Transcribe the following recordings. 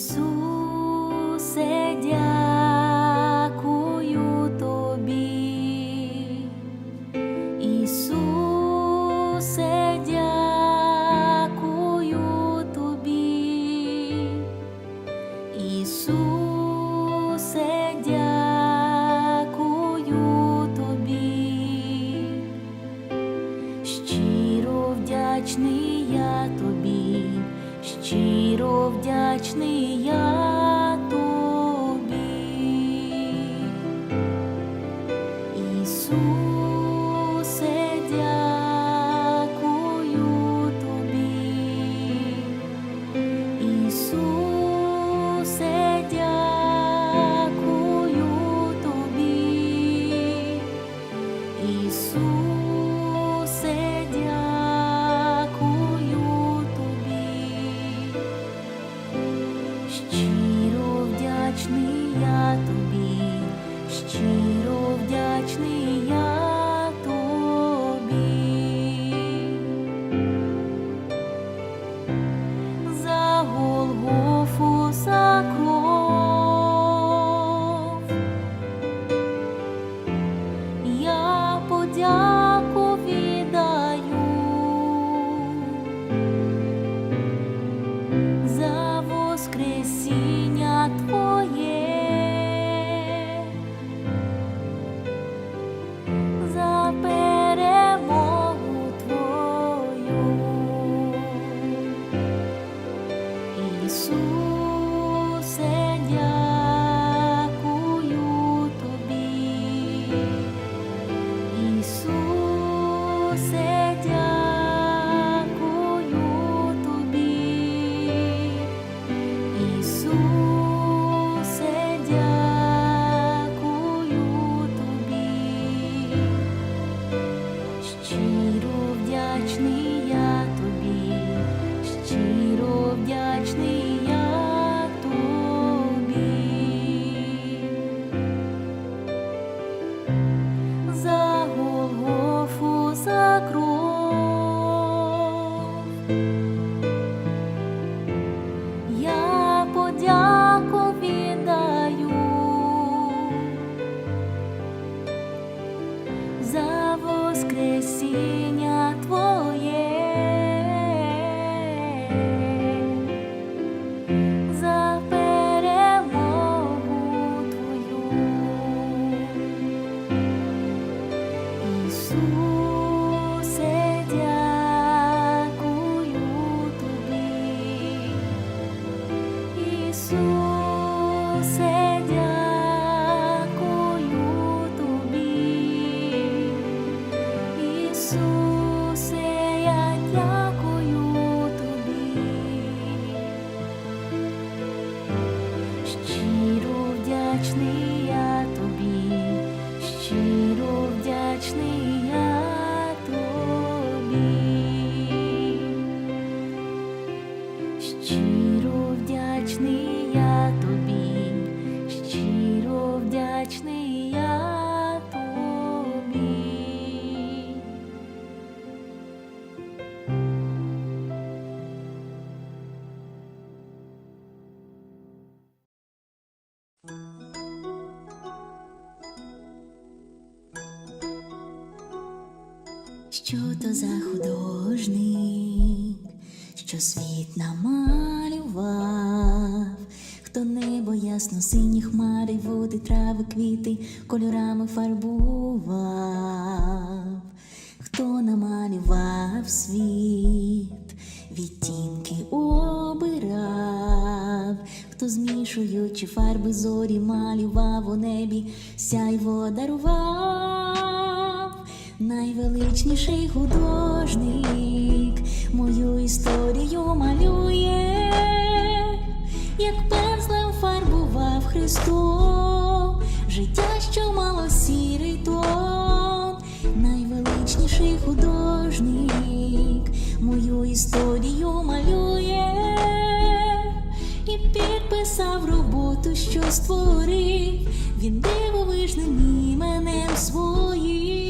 So сині хмари, води, трави, квіти кольорами фарбував, хто намалював світ, відтінки обирав, хто змішуючи фарби зорі, малював у небі, сяйво дарував. Найвеличніший художник, мою історію малює, як пензлем зафарбував Христом. Життя, що мало сірий тон, найвеличніший художник, мою історію малює. І підписав роботу, що створив, він дивовижним іменем своїм.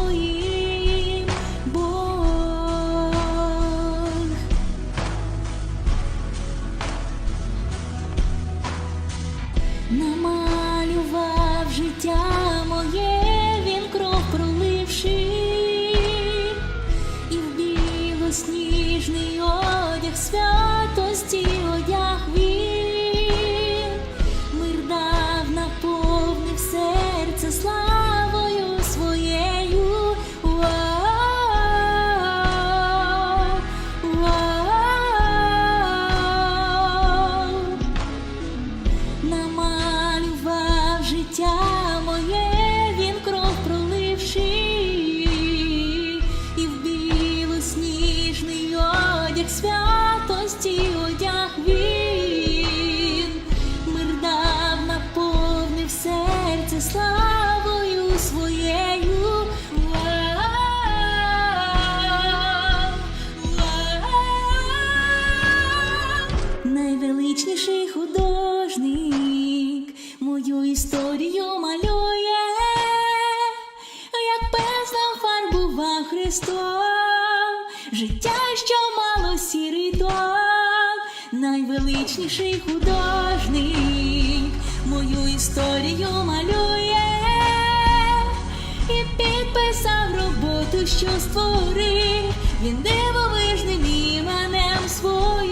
що мало сірий тон, найвеличніший художник мою історію малює і підписав роботу, що створив. Він дивовижним іменем своїм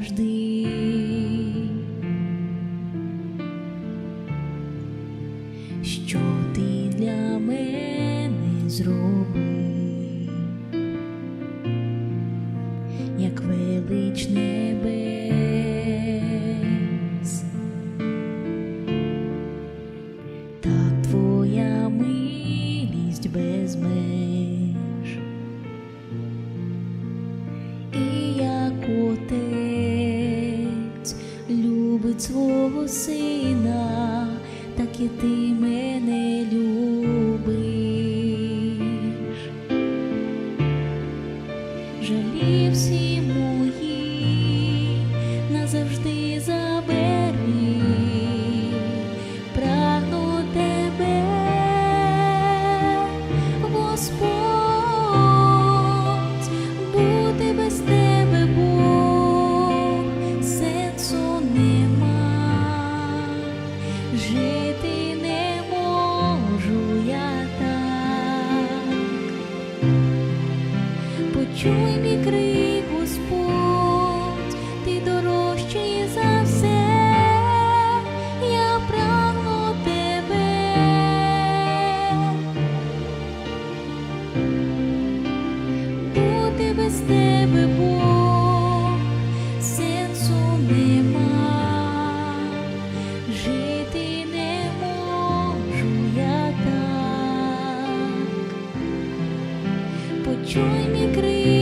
завжди, Почуй мій крик,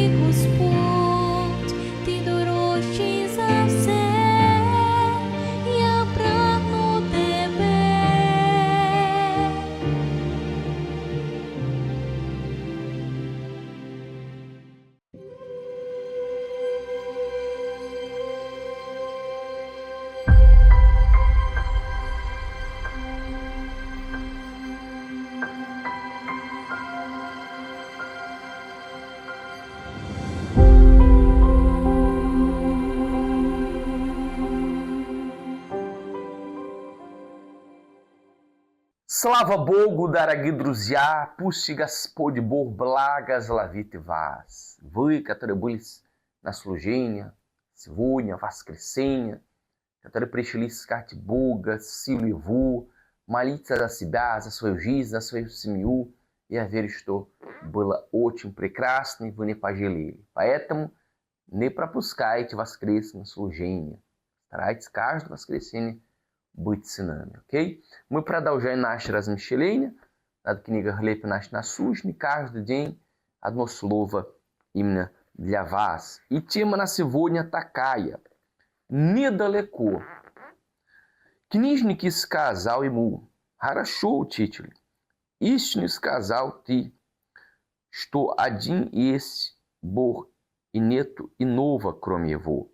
Слава Богу, дорогие друзья! Пусть Господь Бог благословит вас. Вы, которые были на служении сегодня, воскресенье, которые пришли искать Бога, силу Его, молиться за себя, за свою жизнь, за свою семью. Я верю, что было очень прекрасно, и вы не пожалели. Поэтому не пропускайте воскресное служение. Старайтесь каждое воскресенье быть с нами, окей? Мы продолжаем наше размышление над книгой «Глеб наш насущный». Каждый день одно слово именно для вас. И тема на сегодня такая. Недалеко. Книжники сказал ему, хорошо, учитель, истинно сказал ты, что один есть Бог, и нету иного, кроме Его.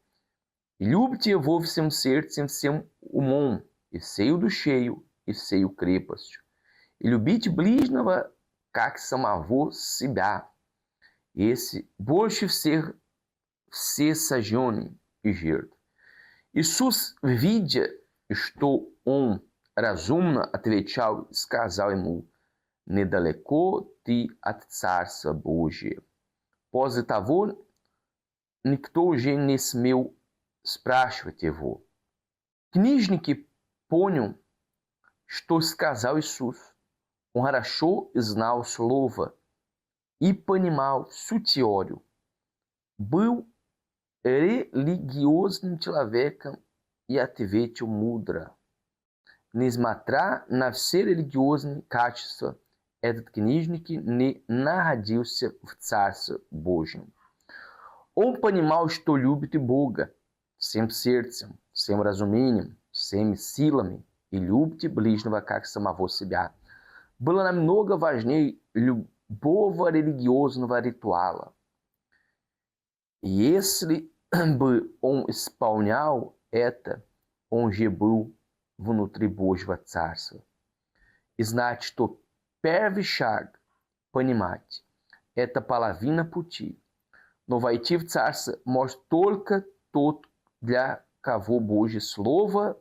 И любите Его всем сердцем, всем умом, и всею душею, и всею крепостью. И любите ближнего, как самого себя. Esse больше всех все сожжены и жертв. Иисус, видя, что он разумно отвечал, сказал ему, «Недалеко ты от Царства Божия». После того, никто уже не смел спрашивать его. Книжники понял, что сказал Иисус. Он хорошо знал слово и понимал всю теорию. Был религиозным человеком и ответил мудро. Несмотря на все религиозные качества, этот книжник не находился в Царстве Божьем. Он понимал, что любит Бога всем сердцем, всем разумением, всеми силами и любите ближнего как самого себя. Было намного важнее любого религиозного ритуала. Если бы он исполнял это, он же был внутри Божьего Царства. И знать, что первый шаг понимать – это половина пути. Но войти в Царство может только тот, для кого Божье Слово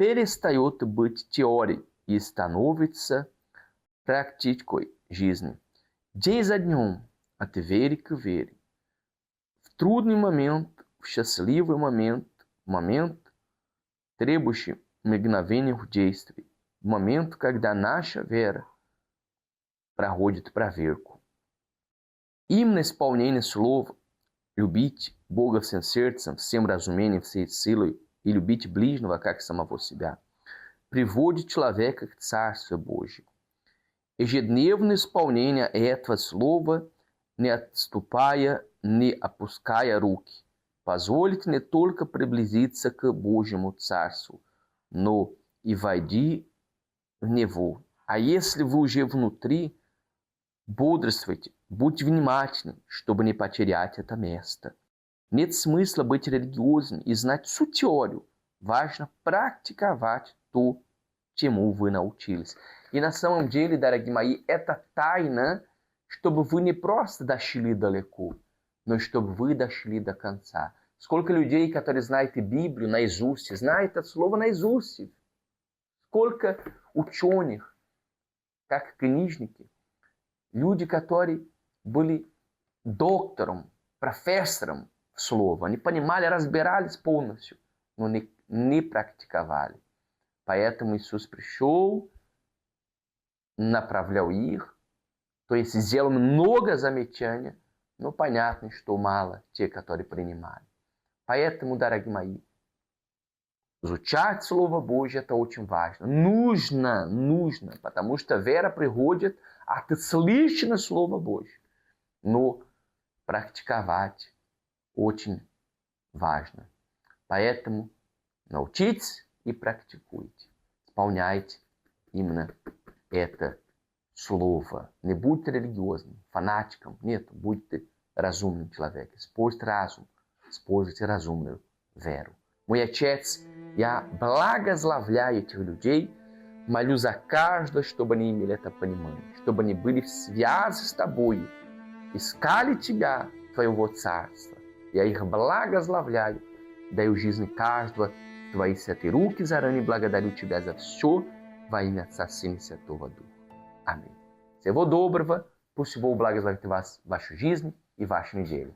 перестает быть теорией и становится практикой жизни. День за днем, от веры к вере. В трудный момент, в счастливый момент, момент, требующий мгновенных действий, в момент, когда наша вера проходит проверку. Именно исполнение слова любить Бога всем сердцем, всем разумением, всей силой и любить ближнего, как самого себя, приводит человека к Царству Божьему. Ежедневное исполнение этого слова, не отступая, не опуская руки, позволит не только приблизиться к Божьему Царству, но и войди в него. А если вы уже внутри, бодрствуйте, будьте внимательны, чтобы не потерять это место. Нет смысла быть религиозным и знать всю теорию. Важно практиковать то, чему вы научились. И на самом деле, дорогие мои, это тайна, чтобы вы не просто дошли далеко, но и чтобы вы дошли до конца. Сколько людей, которые знают Библию наизусть, знают это слово наизусть. Сколько ученых, как книжники, люди, которые были доктором, профессором в слово, они понимали, разбирались полностью, но не, не практиковали. Поэтому Иисус пришел, направлял их, то есть сделал много замечаний, но понятно, что мало те, которые принимали. Поэтому, дорогие мои, изучать Слово Божье это очень важно. Нужно, нужно, потому что вера приходит от слышания Слова Божьего. Но практиковать очень важно. Поэтому научитесь и практикуйте. Исполняйте именно это слово. Не будьте религиозным, фанатиком. Нет, будьте разумным человеком. Используйте разум. Используйте разумную веру. Мой Отец, я благословляю этих людей, молю за каждого, чтобы они имели это понимание, чтобы они были в связи с Тобой, искали Тебя, Твоего Царства. e a ir blagas lavlhai, daí o gisne tu vai se ateru que o blagadariu tivesa sho, vai me assassine se atovador. Amém. Se vou dobrava, vou blagas lavtivas baixo gisne e vacho nigelo.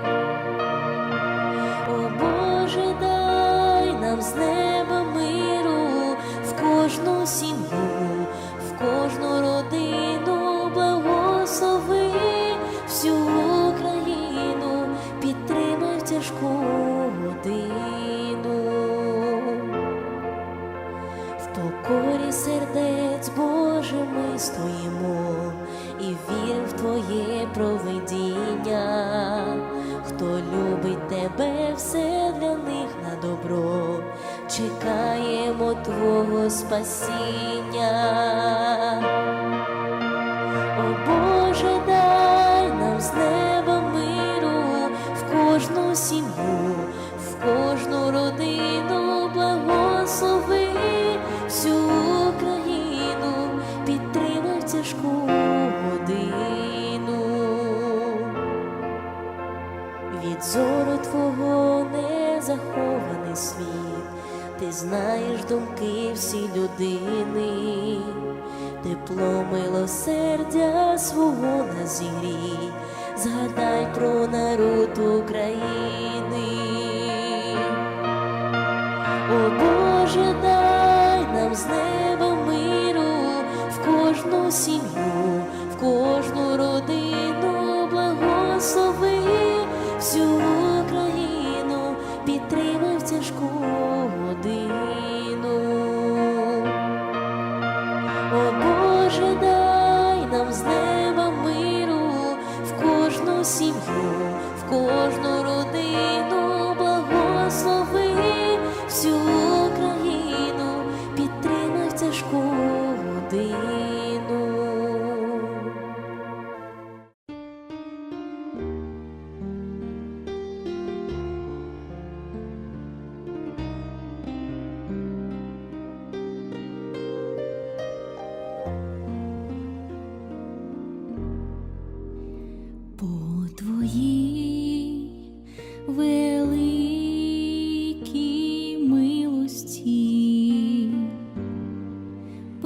Твого спасіння.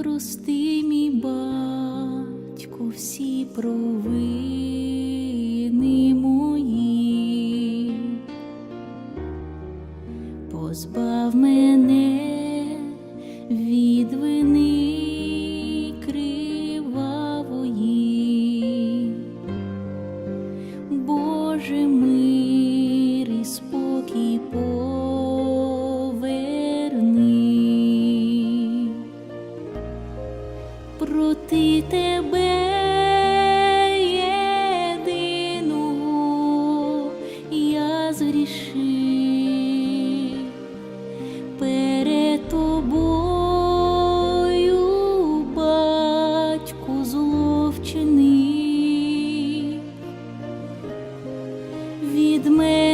прости, мій батько, всі провини мої, позбав мене. de.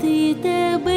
ти тебе.